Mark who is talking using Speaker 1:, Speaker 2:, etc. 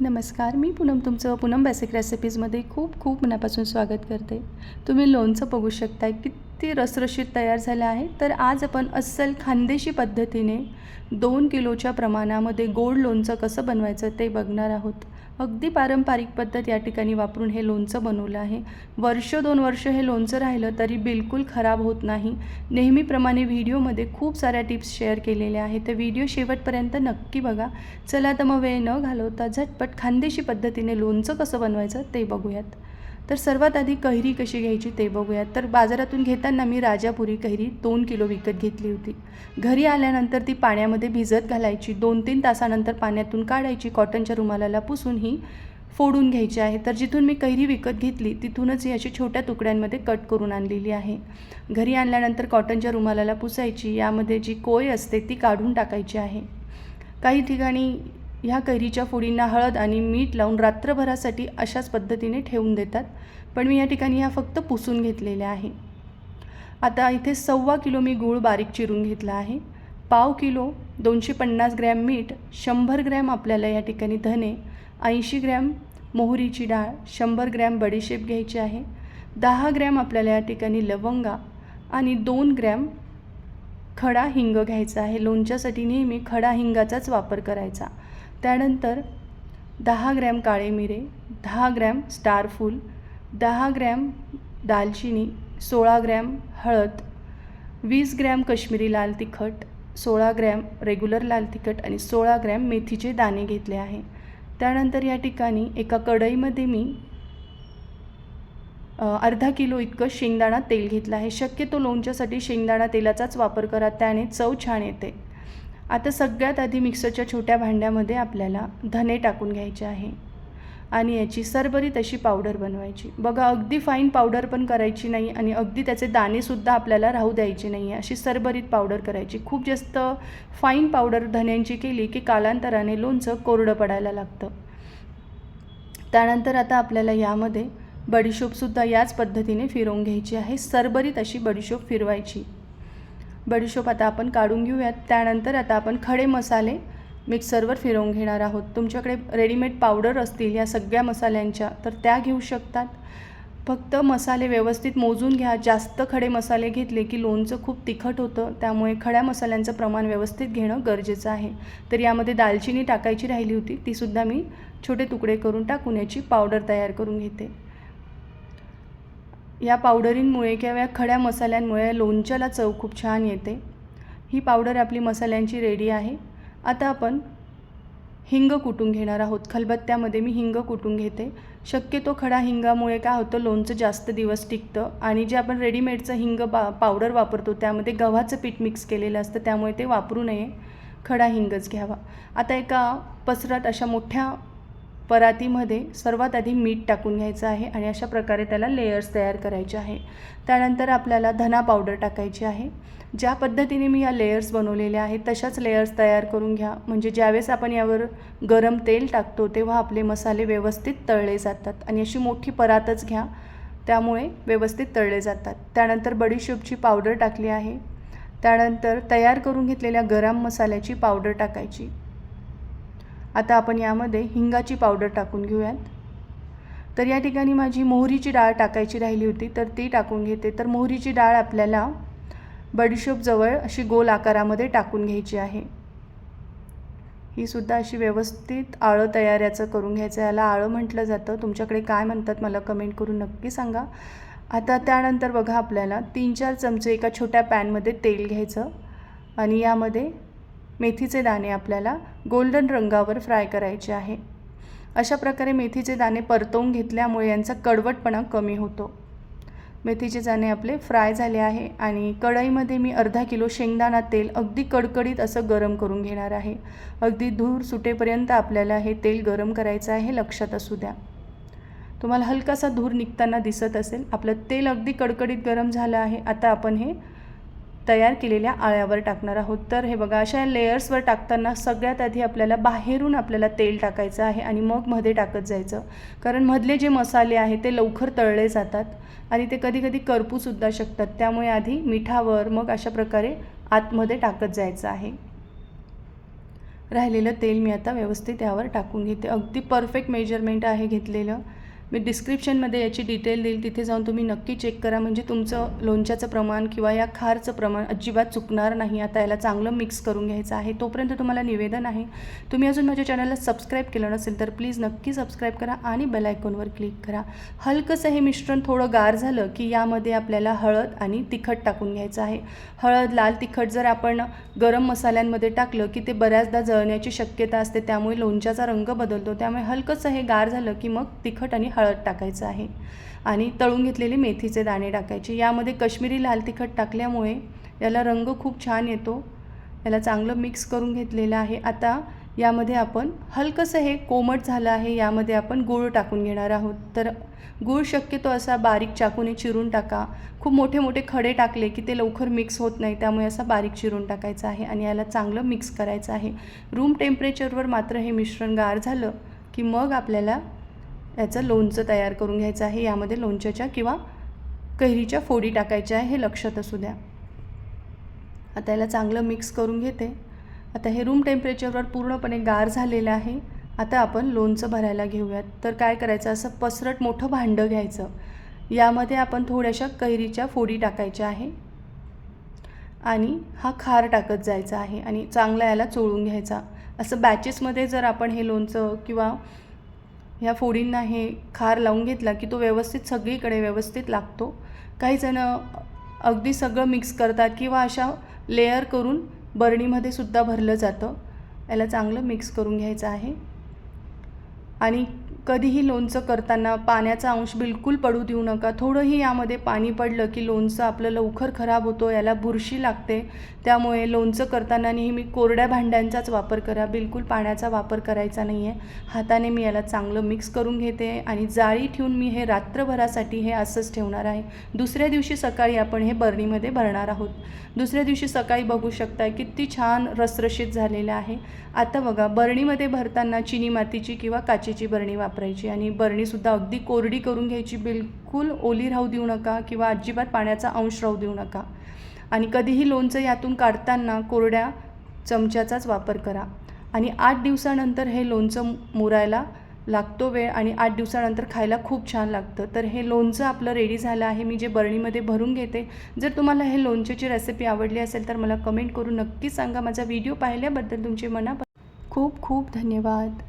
Speaker 1: नमस्कार मी पूनम तुमचं पूनम बेसिक रेसिपीजमध्ये खूप खूप मनापासून स्वागत करते. तुम्ही लोणचं बघू शकताय किती रसरशीत तयार झालं आहे. तर आज आपण अस्सल खानदेशी पद्धतीने दोन किलोच्या प्रमाणामध्ये गोड लोणचं कसं बनवायचं ते बघणार आहोत. अगदी पारंपरिक पद्धत या ठिकाणी वापरून हे लोणचं बनवलं आहे. वर्ष दोन वर्ष हे लोणचं राहिलं तरी बिलकुल खराब होत नाही. नेहमीप्रमाणे व्हिडिओमध्ये खूप साऱ्या टिप्स शेअर केलेल्या आहेत. तर व्हिडिओ शेवटपर्यंत नक्की बघा. चला तर मग वेळ न घालवता झटपट खानदेशी पद्धतीने लोणचं कसं बनवायचं ते बघूयात. तर सर्वात आधी कैरी कशी घ्यायची ते बघूयात. तर बाजारातून घेताना मी राजापुरी कैरी दोन किलो विकत घेतली होती. घरी आल्यानंतर ती पाण्यामध्ये भिजत घालायची. दोन तीन तासानंतर पाण्यातून काढायची. कॉटनच्या रुमालाला पुसून ही फोडून घ्यायची आहे. तर जिथून मी कैरी विकत घेतली तिथूनच ही अशी छोट्या तुकड्यांमध्ये कट करून आणलेली आहे. घरी आणल्यानंतर कॉटनच्या रुमालाला पुसायची. यामध्ये जी कोय असते ती काढून टाकायची आहे. काही ठिकाणी ह्या कैरीच्या फोडींना हळद आणि मीठ लावून रात्रभरासाठी अशाच पद्धतीने ठेवून देतात. पण मी या ठिकाणी ह्या फक्त पुसून घेतलेल्या आहे. आता इथे सव्वा किलो मी गूळ बारीक चिरून घेतला आहे. पाव किलो दोनशे पन्नास ग्रॅम मीठ शंभर ग्रॅम आपल्याला या ठिकाणी धने ऐंशी ग्रॅम मोहरीची डाळ शंभर ग्रॅम बडीशेप घ्यायची आहे दहा ग्रॅम आपल्याला या ठिकाणी लवंगा आणि दोन ग्रॅम खडा हिंग घ्यायचा आहे. लोणच्यासाठी नेहमी खडा हिंगाचाच वापर करायचा. त्यानंतर दहा ग्रॅम काळे मिरे दहा ग्रॅम स्टारफूल दहा ग्रॅम दालचिनी सोळा ग्रॅम हळद वीस ग्रॅम कश्मीरी लाल तिखट सोळा ग्रॅम रेग्युलर लाल तिखट आणि सोळा ग्रॅम मेथीचे दाणे घेतले आहे. त्यानंतर या ठिकाणी एका कढईमध्ये मी अर्धा किलो इतकं शेंगदाणा तेल घेतलं आहे. शक्यतो लोणच्यासाठी शेंगदाणा तेलाचाच वापर करा त्याने चव छान येते. आता सगळ्यात आधी मिक्सरच्या छोट्या भांड्यामध्ये आपल्याला धने टाकून घ्यायचे आहे. आणि याची सरबरीत अशी पावडर बनवायची. बघा अगदी फाईन पावडर पण करायची नाही आणि अगदी त्याचे दाणेसुद्धा आपल्याला राहू द्यायचे नाही. आहे अशी सरबरीत पावडर करायची. खूप जास्त फाईन पावडर धन्यांची केली की कालांतराने लोणचं कोरडं पडायला लागतं. त्यानंतर आता आपल्याला यामध्ये बडीशोपसुद्धा याच पद्धतीने फिरवून घ्यायची आहे. सरबरीत अशी बडीशोप फिरवायची. बडीशोप आता आपण काढून घेऊयात. त्यानंतर आता आपण खडे मसाले मिक्सरवर फिरवून घेणार आहोत. तुमच्याकडे रेडीमेड पावडर असतील या सगळ्या मसाल्यांच्या तर त्या घेऊ शकतात. फक्त मसाले व्यवस्थित मोजून घ्या. जास्त खडे मसाले घेतले की लोणचं खूप तिखट होतं. त्यामुळे खड्या मसाल्यांचं प्रमाण व्यवस्थित घेणं गरजेचं आहे. तर यामध्ये दालचिनी टाकायची राहिली होती. तीसुद्धा मी छोटे तुकडे करून टाकून याची पावडर तयार करून घेते. या पावडरींमुळे किंवा या खड्या मसाल्यांमुळे लोणच्याला चव खूप छान येते. ही पावडर आपली मसाल्यांची रेडी आहे. आता आपण हिंग कुटून घेणार आहोत. खलबत्त्यामध्ये मी हिंग कुटून घेते. शक्यतो खडा हिंगामुळे काय होतं लोणचं जास्त दिवस टिकतं आणि जे आपण रेडीमेडचं हिंग बा पावडर वापरतो त्यामध्ये गव्हाचं पीठ मिक्स केलेलं असतं त्यामुळे ते वापरू नये. खडा हिंगच घ्यावा. आता एका पसरात अशा मोठ्या परातीमध्ये सर्वात आधी मीठ टाकून घ्यायचं आहे आणि अशा प्रकारे त्याला लेयर्स तयार करायचे आहे. त्यानंतर आपल्याला धना पावडर टाकायची आहे. ज्या पद्धतीने मी या लेयर्स बनवलेल्या आहेत तशाच लेयर्स तयार करून घ्या. म्हणजे ज्यावेळेस आपण यावर गरम तेल टाकतो तेव्हा आपले मसाले व्यवस्थित तळले जातात आणि अशी मोठी परातच घ्या. त्यामुळे व्यवस्थित तळले जातात. त्यानंतर बडीशेपची पावडर टाकली आहे. त्यानंतर तयार करून घेतलेल्या गरम मसाल्याची पावडर टाकायची. आता आपण यामध्ये हिंगाची पावडर टाकून घेऊयात. तर या ठिकाणी माझी मोहरीची डाळ टाकायची राहिली होती तर ती टाकून घेते. तर मोहरीची डाळ आपल्याला बडीशोपजवळ अशी गोल आकारामध्ये टाकून घ्यायची आहे. ही सुद्धा अशी व्यवस्थित आळं तयार याचं करून घ्यायचं याला आळं म्हटलं जातं. तुमच्याकडे काय म्हणतात मला कमेंट करून नक्की सांगा. आता त्यानंतर बघा आपल्याला तीन चार चमचे एका छोट्या पॅनमध्ये तेल घ्यायचं आणि यामध्ये मेथीचे दाणे आपल्याला गोल्डन रंगावर फ्राय करायचे आहे. अशा प्रकारे मेथीचे दाणे परतवून घेतल्यामुळे यांचा कडवटपणा कमी होतो. मेथीचे दाणे आपले फ्राय झाले आहे आणि कढईमध्ये मी अर्धा किलो शेंगदाणा तेल अगदी कडकडीत असं गरम करून घेणार आहे. अगदी धूर सुटेपर्यंत आपल्याला हे तेल गरम करायचं आहे लक्षात असू द्या. तुम्हाला हलकासा धूर निघताना दिसत असेल. आपलं तेल अगदी कडकडीत गरम झालं आहे. आता आपण हे तयार केलेल्या आळ्यावर टाकणार आहोत. तर हे बघा अशा लेयर्सवर टाकताना सगळ्यात आधी आपल्याला बाहेरून आपल्याला तेल टाकायचं आहे आणि मग मध्ये टाकत जायचं. कारण मधले जे मसाले आहेत ते लवकर तळले जातात आणि ते कधी कधी करपूसुद्धा शकतात. त्यामुळे आधी मिठावर मग अशा प्रकारे आतमध्ये टाकत जायचं आहे. राहिलेलं तेल मी आता व्यवस्थित यावर टाकून घेते. अगदी परफेक्ट मेजरमेंट आहे घेतलेलं. मी डिस्क्रिप्शनमध्ये याची डिटेल देईल. तिथे जाऊन तुम्ही नक्की चेक करा. म्हणजे तुमचं लोणच्याचं प्रमाण किंवा या खारचं प्रमाण अजिबात चुकणार नाही. आता याला चांगलं मिक्स करून घ्यायचं आहे. तोपर्यंत तुम्हाला निवेदन आहे. तुम्ही अजून माझ्या चॅनलला सबस्क्राईब केलं नसेल तर प्लीज नक्की सबस्क्राईब करा आणि बेल आयकॉनवर क्लिक करा. हलकंसं हे मिश्रण थोडं गार झालं की यामध्ये आपल्याला हळद आणि तिखट टाकून घ्यायचं आहे. हळद लाल तिखट जर आपण गरम मसाल्यांमध्ये टाकलं की ते बऱ्याचदा जळण्याची शक्यता असते. त्यामुळे लोणच्याचा रंग बदलतो. त्यामुळे हलकंसं हे गार झालं की मग तिखट आणि हळद टाकायचं आहे आणि तळून घेतलेले मेथीचे दाणे टाकायचे. यामध्ये कश्मीरी लाल तिखट टाकल्यामुळे याला रंग खूप छान येतो. याला चांगलं मिक्स करून घेतलेलं आहे. आता यामध्ये आपण हलकंसं हे कोमट झालं आहे. यामध्ये आपण गूळ टाकून घेणार आहोत. तर गूळ शक्यतो असा बारीक चाकूने चिरून टाका. खूप मोठे मोठे खडे टाकले की ते लवकर मिक्स होत नाही. त्यामुळे असा बारीक चिरून टाकायचा आहे आणि याला चांगलं मिक्स करायचं आहे. रूम टेम्परेचरवर मात्र हे मिश्रण गार झालं की मग आपल्याला याचं लोणचं तयार करून घ्यायचं आहे. यामध्ये लोणच्याच्या किंवा कैरीच्या फोडी टाकायच्या आहे हे लक्षात असू द्या. आता याला चांगलं मिक्स करून घेते. आता हे रूम टेम्परेचरवर पूर्णपणे गार झालेलं आहे. आता आपण लोणचं भरायला घेऊयात. तर काय करायचं? असं पसरट मोठं भांडं घ्यायचं. यामध्ये आपण थोड्याशा कैरीच्या फोडी टाकायच्या आहे. आणि हा खार टाकत जायचा आहे. आणि चांगला याला चोळून घ्यायचा. असं बॅचेसमध्ये जर आपण हे लोणचं किंवा ह्या फोडींना हे खार लावून घेतला की तो व्यवस्थित सगळीकडे व्यवस्थित लागतो. काही जणं अगदी सगळं मिक्स करतात किंवा अशा लेअर करून बरणीमध्ये सुद्धा भरलं जातं. याला चांगलं मिक्स करून घ्यायचं आहे. आणि कधीही लोणचं करताना पाण्याचा अंश बिलकुल पडू देऊ नका. थोडंही यामध्ये पाणी पडलं की लोणचं आपलं लवकर खराब होतो याला बुरशी लागते. त्यामुळे लोणचं करताना नेहमी कोरड्या भांड्यांचाच वापर करा. बिलकुल पाण्याचा वापर करायचा नाही आहे हाताने मी याला चांगलं मिक्स करून घेते आणि जाळी ठेवून मी हे रात्रभरासाठी हे असंच ठेवणार आहे. दुसऱ्या दिवशी सकाळी आपण हे बरणीमध्ये भरणार आहोत. दुसऱ्या दिवशी सकाळी बघू शकता किती छान रसरशीत झालेलं आहे. आता बघा बरणीमध्ये भरताना चिनी मातीची किंवा काचेची बरणी वापरायची आणि बरणीसुद्धा अगदी कोरडी करून घ्यायची. बिलकुल ओली राहू देऊ नका किंवा अजिबात पाण्याचा अंश राहू देऊ नका. आणि कधीही लोणचं यातून काढताना कोरड्या चमच्याचाच वापर करा. आणि आठ दिवसानंतर हे लोणचं मुरायला लागतो वेळ आणि आठ दिवसानंतर खायला खूप छान लागतं. तर हे लोणचं आपलं रेडी झालं आहे. मी जे बरणीमध्ये भरून घेते. जर तुम्हाला हे लोणच्याची रेसिपी आवडली असेल तर मला कमेंट करून नक्की सांगा. माझा व्हिडिओ पाहिल्याबद्दल तुमचे मनापासून खूप खूप धन्यवाद.